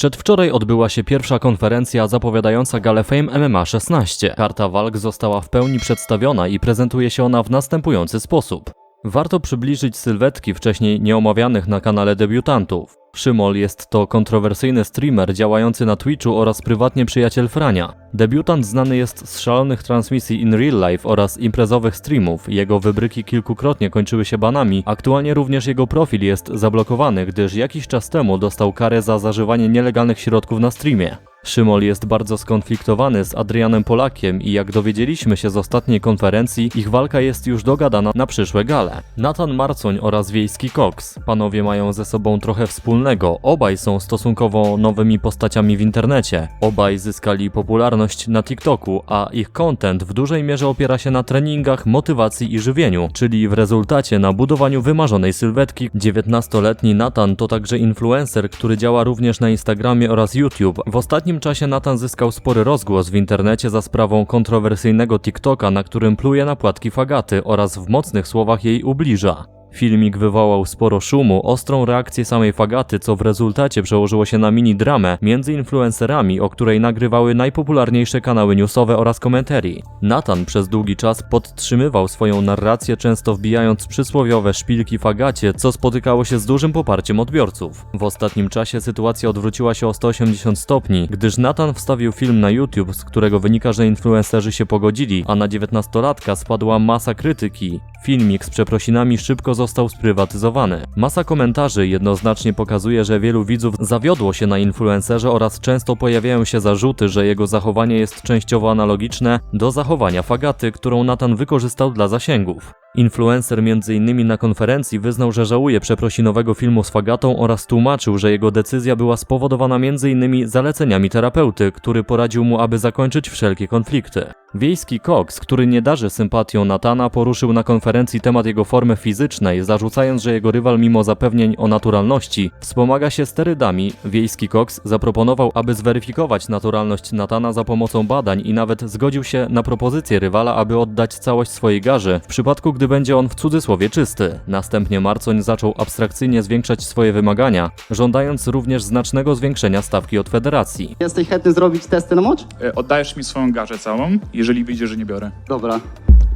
Przedwczoraj odbyła się pierwsza konferencja zapowiadająca galę Fame MMA 16. Karta walk została w pełni przedstawiona i prezentuje się ona w następujący sposób. Warto przybliżyć sylwetki wcześniej nieomawianych na kanale debiutantów. Szymol jest to kontrowersyjny streamer działający na Twitchu oraz prywatnie przyjaciel Frania. Debiutant znany jest z szalonych transmisji in real life oraz imprezowych streamów. Jego wybryki kilkukrotnie kończyły się banami. Aktualnie również jego profil jest zablokowany, gdyż jakiś czas temu dostał karę za zażywanie nielegalnych środków na streamie. Szymol jest bardzo skonfliktowany z Adrianem Polakiem i jak dowiedzieliśmy się z ostatniej konferencji, ich walka jest już dogadana na przyszłe gale. Nathan Marcoń oraz Wiejski Cox. Panowie mają ze sobą trochę wspólnego. Obaj są stosunkowo nowymi postaciami w internecie. Obaj zyskali popularność na TikToku, a ich content w dużej mierze opiera się na treningach, motywacji i żywieniu, czyli w rezultacie na budowaniu wymarzonej sylwetki. 19-letni Nathan to także influencer, który działa również na Instagramie oraz YouTube. W ostatnim czasie Nathan zyskał spory rozgłos w internecie za sprawą kontrowersyjnego TikToka, na którym pluje na płatki Fagaty oraz w mocnych słowach jej ubliża. Filmik wywołał sporo szumu, ostrą reakcję samej Fagaty, co w rezultacie przełożyło się na mini dramę między influencerami, o której nagrywały najpopularniejsze kanały newsowe oraz komentarii. Nathan przez długi czas podtrzymywał swoją narrację, często wbijając przysłowiowe szpilki Fagacie, co spotykało się z dużym poparciem odbiorców. W ostatnim czasie sytuacja odwróciła się o 180 stopni, gdyż Nathan wstawił film na YouTube, z którego wynika, że influencerzy się pogodzili, a na 19-latka spadła masa krytyki. Filmik z przeprosinami szybko został sprywatyzowany. Masa komentarzy jednoznacznie pokazuje, że wielu widzów zawiodło się na influencerze oraz często pojawiają się zarzuty, że jego zachowanie jest częściowo analogiczne do zachowania Fagaty, którą Nathan wykorzystał dla zasięgów. Influencer m.in. na konferencji wyznał, że żałuje przeprosinowego filmu z Fagatą oraz tłumaczył, że jego decyzja była spowodowana m.in. zaleceniami terapeuty, który poradził mu, aby zakończyć wszelkie konflikty. Wiejski Cox, który nie darzy sympatią Natana, poruszył na konferencji temat jego formy fizycznej, zarzucając, że jego rywal mimo zapewnień o naturalności wspomaga się sterydami. Wiejski Cox zaproponował, aby zweryfikować naturalność Natana za pomocą badań i nawet zgodził się na propozycję rywala, aby oddać całość swojej garzy, w przypadku gdy będzie on w cudzysłowie czysty. Następnie Marcoń zaczął abstrakcyjnie zwiększać swoje wymagania, żądając również znacznego zwiększenia stawki od federacji. Jesteś chętny zrobić testy na mocz? E, Oddajesz mi swoją garzę całą, jeżeli wyjdzie, że nie biorę. Dobra,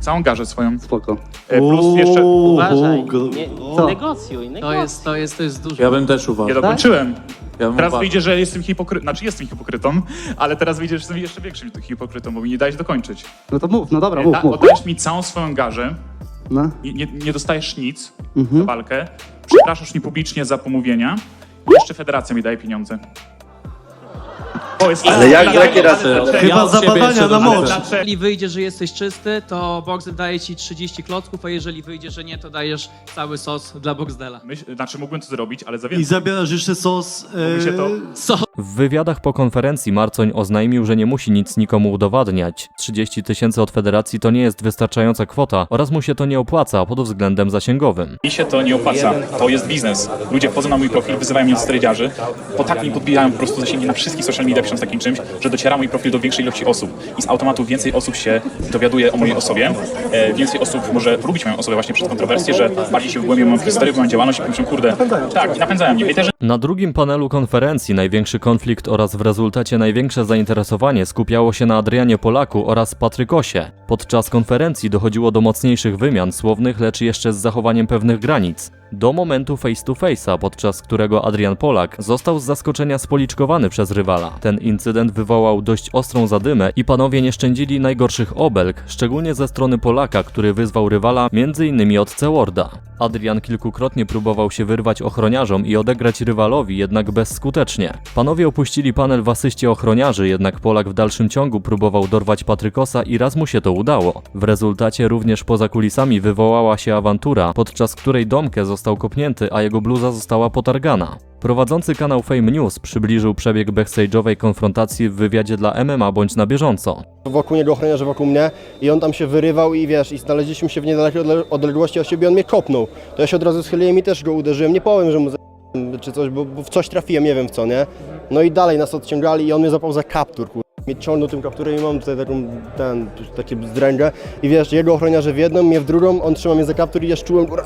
Całą garzę swoją. spoko. E, Plus jeszcze... Uważaj, nie, Co? negocjuj, negocjuj. To jest, to jest, to jest dużo. Ja bym też Nie uważał. dokończyłem. Ja bym Teraz uważał. wyjdzie, że jestem hipokrytą. Znaczy jestem hipokrytą, ale teraz wyjdzie, że jestem jeszcze większym hipokrytą, bo mi nie dajesz dokończyć. No to mów, no dobra, E, mów, da, mów. oddajesz mi całą swoją garzę, No. nie, nie, nie dostajesz nic Mhm. za walkę, przepraszasz mnie publicznie za pomówienia i jeszcze federacja mi daje pieniądze. O, jest Ale jak- jakie razy? Chyba jeszcze na dorzucę. moc. Jeżeli wyjdzie, że jesteś czysty, to Boxel daje ci 30 klocków, a jeżeli wyjdzie, że nie, to dajesz cały sos dla Boxdela. Myśl, znaczy mógłbym to zrobić, ale za I więcej. zabierasz jeszcze sos. Mówi się to- e, So W wywiadach po konferencji Marcoń oznajmił, że nie musi nic nikomu udowadniać. 30 tysięcy od federacji to nie jest wystarczająca kwota oraz mu się to nie opłaca pod względem zasięgowym. Mi się to nie opłaca. To jest biznes. Ludzie wchodzą na mój profil, wyzywają mnie sterydziarzy, bo tak mi podbijają po prostu zasięgi na wszystkich social media pisząc takim czymś, że dociera mój profil do większej ilości osób. I z automatu więcej osób się dowiaduje o mojej osobie. E, więcej osób może lubić moją osobę właśnie przez kontrowersję, że bardziej się wgłębią w moją historię, w moją działalność i pomyślą, kurde, tak, napędzają mnie. Hejterzy Na drugim panelu konferencji największy konflikt oraz w rezultacie największe zainteresowanie skupiało się na Adrianie Polaku oraz Patrykosie. Podczas konferencji dochodziło do mocniejszych wymian słownych, lecz jeszcze z zachowaniem pewnych granic. Do momentu face to face'a, podczas którego Adrian Polak został z zaskoczenia spoliczkowany przez rywala. Ten incydent wywołał dość ostrą zadymę i panowie nie szczędzili najgorszych obelg, szczególnie ze strony Polaka, który wyzwał rywala m.in. od C-Worda. Adrian kilkukrotnie próbował się wyrwać ochroniarzom i odegrać rywalowi, jednak bezskutecznie. Panowie opuścili panel w asyście ochroniarzy, jednak Polak w dalszym ciągu próbował dorwać Patrykosa i raz mu się to udało. W rezultacie również poza kulisami wywołała się awantura, podczas której Domke został kopnięty, a jego bluza została potargana. Prowadzący kanał Fame News przybliżył przebieg backstage'owej konfrontacji w wywiadzie dla MMA bądź na bieżąco. wokół niego ochroniarze wokół mnie i on tam się wyrywał i wiesz, i znaleźliśmy się w niedalekiej odle- odległości od siebie, on mnie kopnął. To ja się od razu schyliłem i też go uderzyłem, nie powiem, że mu za... czy coś, bo, bo w coś trafiłem, nie wiem w co, nie? No i dalej nas odciągali i on mnie zapał za kaptur, kur... Mnie ciągnął tym kapturem i mam tutaj taką, ten, takie zdręgę. I wiesz, jego ochroniarze w jedną, mnie w drugą, on trzyma mnie za kaptur i ja czułem, kur...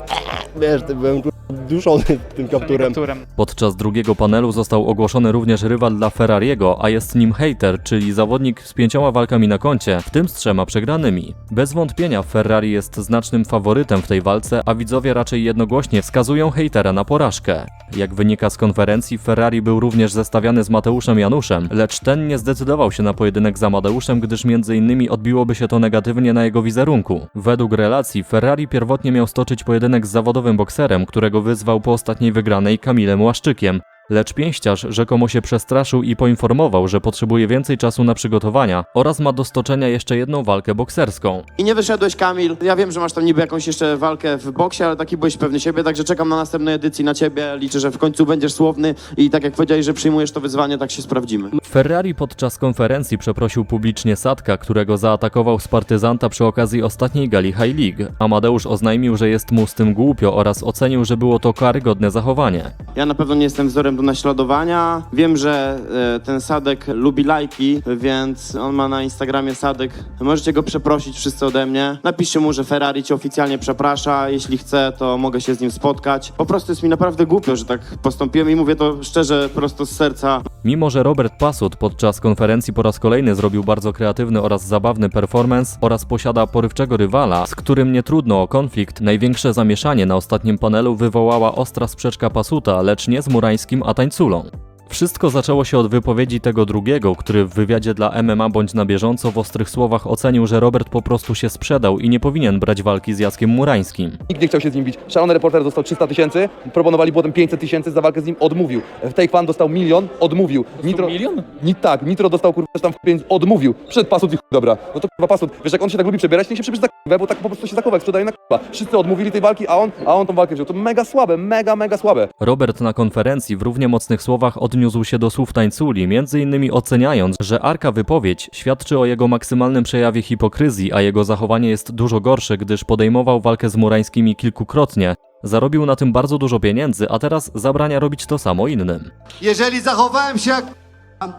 wiesz, byłem, kur... duszony tym kapturem. Podczas drugiego panelu został ogłoszony również rywal dla Ferrariego, a jest nim hater, czyli zawodnik z pięcioma walkami na koncie, w tym z trzema przegranymi. Bez wątpienia Ferrari jest znacznym faworytem w tej walce, a widzowie raczej jednogłośnie wskazują hejtera na porażkę. Jak wynika z konferencji, Ferrari był również zestawiany z Mateuszem Januszem, lecz ten nie zdecydował się na pojedynek za Amadeuszem, gdyż między innymi odbiłoby się to negatywnie na jego wizerunku. Według relacji Ferrari pierwotnie miał stoczyć pojedynek z zawodowym bokserem, którego wyzwał po ostatniej wygranej Kamilem Łaszczykiem. Lecz pięściarz rzekomo się przestraszył i poinformował, że potrzebuje więcej czasu na przygotowania oraz ma do stoczenia jeszcze jedną walkę bokserską. I nie wyszedłeś, Kamil. Ja wiem, że masz tam niby jakąś jeszcze walkę w boksie, ale taki byłeś pewny siebie, także czekam na następnej edycji na ciebie. Liczę, że w końcu będziesz słowny i tak jak powiedziałeś, że przyjmujesz to wyzwanie, tak się sprawdzimy. Ferrari podczas konferencji przeprosił publicznie Sadka, którego zaatakował z partyzanta przy okazji ostatniej gali High League. Amadeusz oznajmił, że jest mu z tym głupio oraz ocenił, że było to karygodne zachowanie. Ja na pewno nie jestem wzorem do naśladowania. Wiem, że e, ten Sadek lubi lajki, więc on ma na Instagramie Sadek. Możecie go przeprosić wszyscy ode mnie. Napiszcie mu, że Ferrari cię oficjalnie przeprasza. Jeśli chce, to mogę się z nim spotkać. Po prostu jest mi naprawdę głupio, że tak postąpiłem i mówię to szczerze, prosto z serca. Mimo, że Robert Pasut podczas konferencji po raz kolejny zrobił bardzo kreatywny oraz zabawny performance oraz posiada porywczego rywala, z którym nie trudno o konflikt, największe zamieszanie na ostatnim panelu wywołała ostra sprzeczka Pasuta, lecz nie z Murańskim, a tańculą. Wszystko zaczęło się od wypowiedzi tego drugiego, który w wywiadzie dla MMA bądź na bieżąco w ostrych słowach ocenił, że Robert po prostu się sprzedał i nie powinien brać walki z Jackiem Murańskim. Nikt nie chciał się z nim bić. Szalony reporter dostał 300 tysięcy, proponowali potem 500 tysięcy za walkę z nim, odmówił. Take Fan dostał milion, odmówił. Nitro, milion? Ni, tak, Nitro dostał kurwa tam w pięć, odmówił. Przed pasut i chuj, dobra. No to kurwa pasut. Wiesz jak on się tak lubi przebierać, niech się przebierze za kurwę, bo tak po prostu się zachowa, jak sprzedaje na kurwa. Wszyscy odmówili tej walki, a on, a on tą walkę wziął. To mega słabe, mega, mega słabe. Robert na konferencji w równie mocnych słowach odniósł się do słów tańculi, innymi oceniając, że Arka wypowiedź świadczy o jego maksymalnym przejawie hipokryzji, a jego zachowanie jest dużo gorsze, gdyż podejmował walkę z Murańskimi kilkukrotnie. Zarobił na tym bardzo dużo pieniędzy, a teraz zabrania robić to samo innym. Jeżeli zachowałem się jak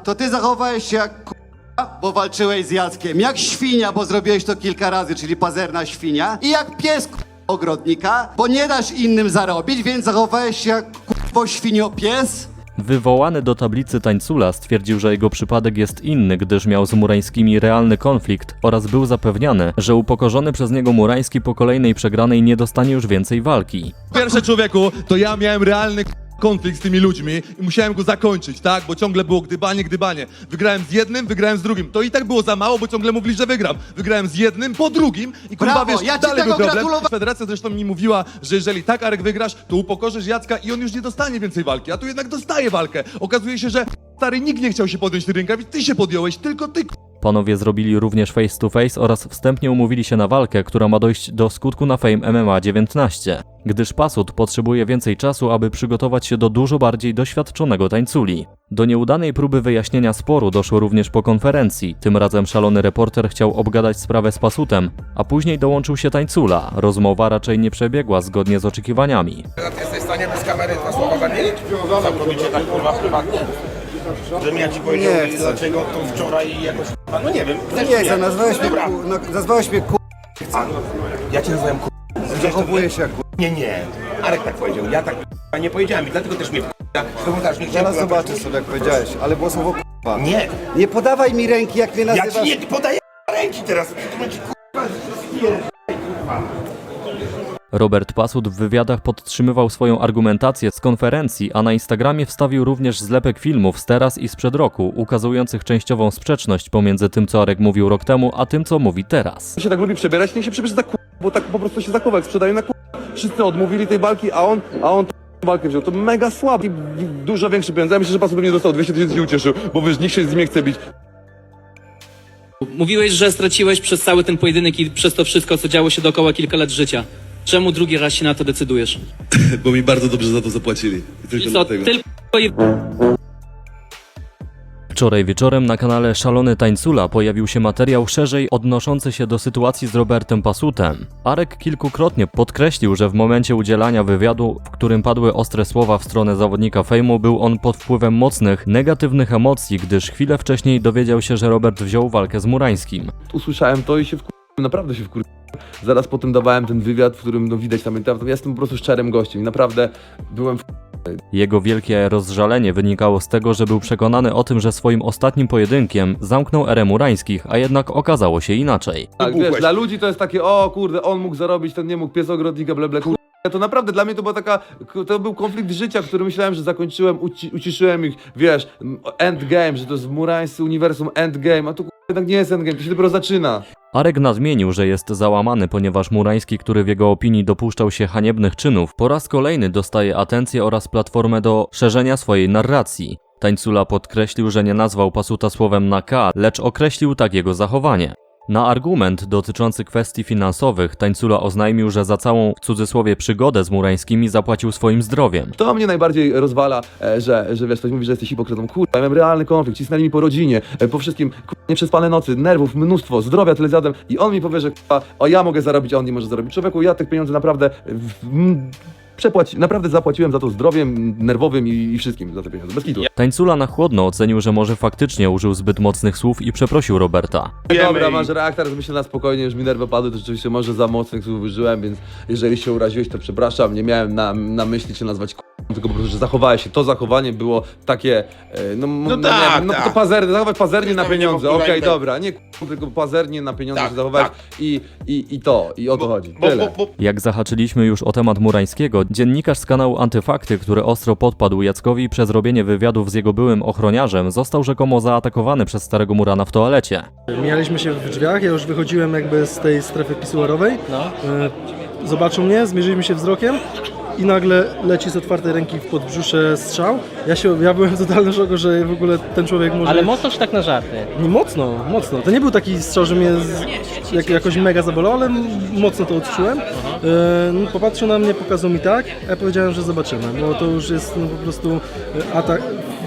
to ty zachowałeś się jak bo walczyłeś z Jackiem. Jak świnia, bo zrobiłeś to kilka razy, czyli pazerna świnia. I jak pies k***a, ogrodnika, bo nie dasz innym zarobić, więc zachowałeś się jak k***a, świnio pies. Wywołany do tablicy tańcula stwierdził, że jego przypadek jest inny, gdyż miał z Murańskimi realny konflikt oraz był zapewniany, że upokorzony przez niego Murański po kolejnej przegranej nie dostanie już więcej walki. Pierwsze człowieku, to ja miałem realny konflikt z tymi ludźmi i musiałem go zakończyć, tak? Bo ciągle było gdybanie, gdybanie. Wygrałem z jednym, wygrałem z drugim. To i tak było za mało, bo ciągle mówili, że wygram. Wygrałem z jednym, po drugim i kurwa Brawo, wiesz, ja ci dalej tego był problem. Federacja zresztą mi mówiła, że jeżeli tak Arek wygrasz, to upokorzysz Jacka i on już nie dostanie więcej walki. A tu jednak dostaje walkę. Okazuje się, że stary nikt nie chciał się podjąć tych rękawic, ty się podjąłeś, tylko ty Panowie zrobili również face to face oraz wstępnie umówili się na walkę, która ma dojść do skutku na Fame MMA 19, gdyż Pasut potrzebuje więcej czasu, aby przygotować się do dużo bardziej doświadczonego tańculi. Do nieudanej próby wyjaśnienia sporu doszło również po konferencji. Tym razem szalony reporter chciał obgadać sprawę z Pasutem, a później dołączył się tańcula. Rozmowa raczej nie przebiegła zgodnie z oczekiwaniami. Jesteś w stanie bez kamery dwa słowa zamienić? Całkowicie tak kurwa. Żebym ja ci powiedział, Nie chcę. dlaczego to wczoraj jakoś... No nie wiem. Chcesz, Nie chcę, nazwałeś mnie, Dobra. ku, no, nazwałeś mnie ku... Ja cię nazwałem kur... Zachowuję się jak ku... Nie, nie. Arek tak powiedział. Ja tak k***a, nie powiedziałem i dlatego też mnie k***a, komentarz nie chciałem... Zaraz zobaczysz sobie jak powiedziałeś, ale było słowo k***a. Nie. Nie podawaj mi ręki jak mnie Ja nazywasz. ci nie podaję ręki teraz. Ja ci kurwa Robert Pasut w wywiadach podtrzymywał swoją argumentację z konferencji, a na Instagramie wstawił również zlepek filmów z teraz i sprzed roku, ukazujących częściową sprzeczność pomiędzy tym, co Arek mówił rok temu, a tym, co mówi teraz. się tak lubi przebierać, niech się przebierze za kurwa, bo tak po prostu się zachowa, jak sprzedaje na kurwa. Wszyscy odmówili tej walki, a on, a on tą walkę wziął. To mega słabe. I dużo większe pieniądze. Ja myślę, że pasut pewnie dostał 200 tysięcy się ucieszył, bo wiesz, nikt się z nim nie chce bić. Mówiłeś, że straciłeś przez cały ten pojedynek i przez to wszystko, co działo się dookoła kilka lat życia. Czemu drugi raz się na to decydujesz? Bo mi bardzo dobrze za to zapłacili. I I co, tylko i Wczoraj wieczorem na kanale Szalony Tańcula pojawił się materiał szerzej odnoszący się do sytuacji z Robertem Pasutem. Arek kilkukrotnie podkreślił, że w momencie udzielania wywiadu, w którym padły ostre słowa w stronę zawodnika fejmu, był on pod wpływem mocnych, negatywnych emocji, gdyż chwilę wcześniej dowiedział się, że Robert wziął walkę z Murańskim. Usłyszałem to i się wkur... naprawdę się wkur... zaraz potem dawałem ten wywiad, w którym no, widać tam, ja jestem po prostu szczerym gościem i naprawdę byłem w Jego wielkie rozżalenie wynikało z tego, że był przekonany o tym, że swoim ostatnim pojedynkiem zamknął erę murańskich, a jednak okazało się inaczej. Tak, wiesz, dla ludzi to jest takie, o kurde, on mógł zarobić, ten nie mógł, pies ogrodnika, ble, ble, kurde. To naprawdę dla mnie to była taka, to był konflikt życia, który myślałem, że zakończyłem, uci, uciszyłem ich, wiesz, endgame, że to jest murańscy uniwersum endgame, a to kurde, jednak nie jest endgame, to się dopiero zaczyna. Arek nadmienił, że jest załamany, ponieważ Murański, który w jego opinii dopuszczał się haniebnych czynów, po raz kolejny dostaje atencję oraz platformę do szerzenia swojej narracji. Tańcula podkreślił, że nie nazwał Pasuta słowem na K, lecz określił tak jego zachowanie. Na argument dotyczący kwestii finansowych Tańcula oznajmił, że za całą w cudzysłowie przygodę z Murańskimi zapłacił swoim zdrowiem. To mnie najbardziej rozwala, e, że, że wiesz, ktoś mówi, że jesteś hipokrytą. Kurwa, ja miałem realny konflikt, cisnęli mi po rodzinie, e, po wszystkim, kurwa, nieprzespane nocy, nerwów, mnóstwo, zdrowia tyle zjadłem i on mi powie, że kurwa, o ja mogę zarobić, a on nie może zarobić. Człowieku, ja tych pieniędzy naprawdę w, przepłaci, naprawdę zapłaciłem za to zdrowiem nerwowym i, i wszystkim za te pieniądze, bez kitu. Tańcula na chłodno ocenił, że może faktycznie użył zbyt mocnych słów i przeprosił Roberta. Dobra, masz reaktor, myślę na spokojnie, już mi nerwy padły, to rzeczywiście może za mocnych słów użyłem, więc jeżeli się uraziłeś, to przepraszam, nie miałem na, na myśli cię nazwać k***, tylko po prostu, że zachowałeś się. To zachowanie było takie, e, no, no, no, tak, nie, no tak. to pazerne, zachować pazernie na pieniądze, okej, dobra, nie k***, tylko pazernie na pieniądze Tak, się zachować tak. i, i, i to, i o to chodzi, Bo, tyle. bo, bo, Jak zahaczyliśmy już o temat Murańskiego, dziennikarz z kanału Antyfakty, który ostro podpadł Jackowi przez robienie wywiadów z jego byłym ochroniarzem, został rzekomo zaatakowany przez starego Murana w toalecie. Mijaliśmy się w drzwiach, ja już wychodziłem jakby z tej strefy pisuarowej. E, Zobaczył mnie, zmierzyliśmy się wzrokiem i nagle leci z otwartej ręki w podbrzusze strzał. Ja, się, ja byłem w totalnym szoku, że w ogóle ten człowiek może... Ale mocno czy tak na żarty? Nie, mocno, mocno. To nie był taki strzał, że mnie z, jak, jakoś mega zabolał, ale mocno to odczułem. No, popatrzył na mnie, pokazał mi tak, a ja powiedziałem, że zobaczymy, bo to już jest no, po prostu e, atak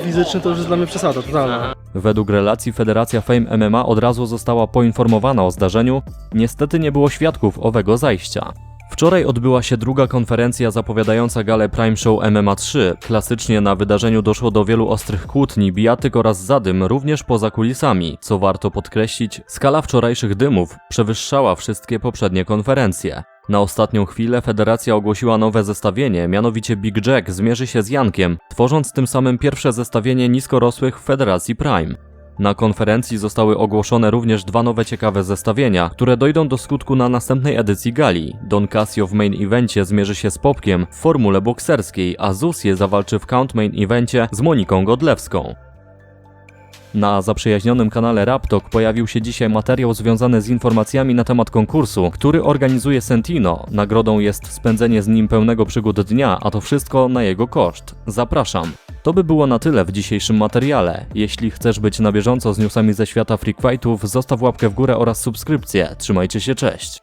fizyczny, to już jest dla mnie przesada totalna. Według relacji Federacja Fame MMA od razu została poinformowana o zdarzeniu, niestety nie było świadków owego zajścia. Wczoraj odbyła się druga konferencja zapowiadająca galę Prime Show MMA 3. Klasycznie na wydarzeniu doszło do wielu ostrych kłótni, bijatyk oraz zadym, również poza kulisami. Co warto podkreślić, skala wczorajszych dymów przewyższała wszystkie poprzednie konferencje. Na ostatnią chwilę federacja ogłosiła nowe zestawienie, mianowicie Big Jack zmierzy się z Jankiem, tworząc tym samym pierwsze zestawienie niskorosłych w Federacji Prime. Na konferencji zostały ogłoszone również dwa nowe ciekawe zestawienia, które dojdą do skutku na następnej edycji gali. Don Casio w main evencie zmierzy się z Popkiem w formule bokserskiej, a Zusje zawalczy w count main evencie z Moniką Godlewską. Na zaprzyjaźnionym kanale Raptok pojawił się dzisiaj materiał związany z informacjami na temat konkursu, który organizuje Sentino. Nagrodą jest spędzenie z nim pełnego przygód dnia, a to wszystko na jego koszt. Zapraszam. To by było na tyle w dzisiejszym materiale. Jeśli chcesz być na bieżąco z newsami ze świata freak fightów, zostaw łapkę w górę oraz subskrypcję. Trzymajcie się, cześć.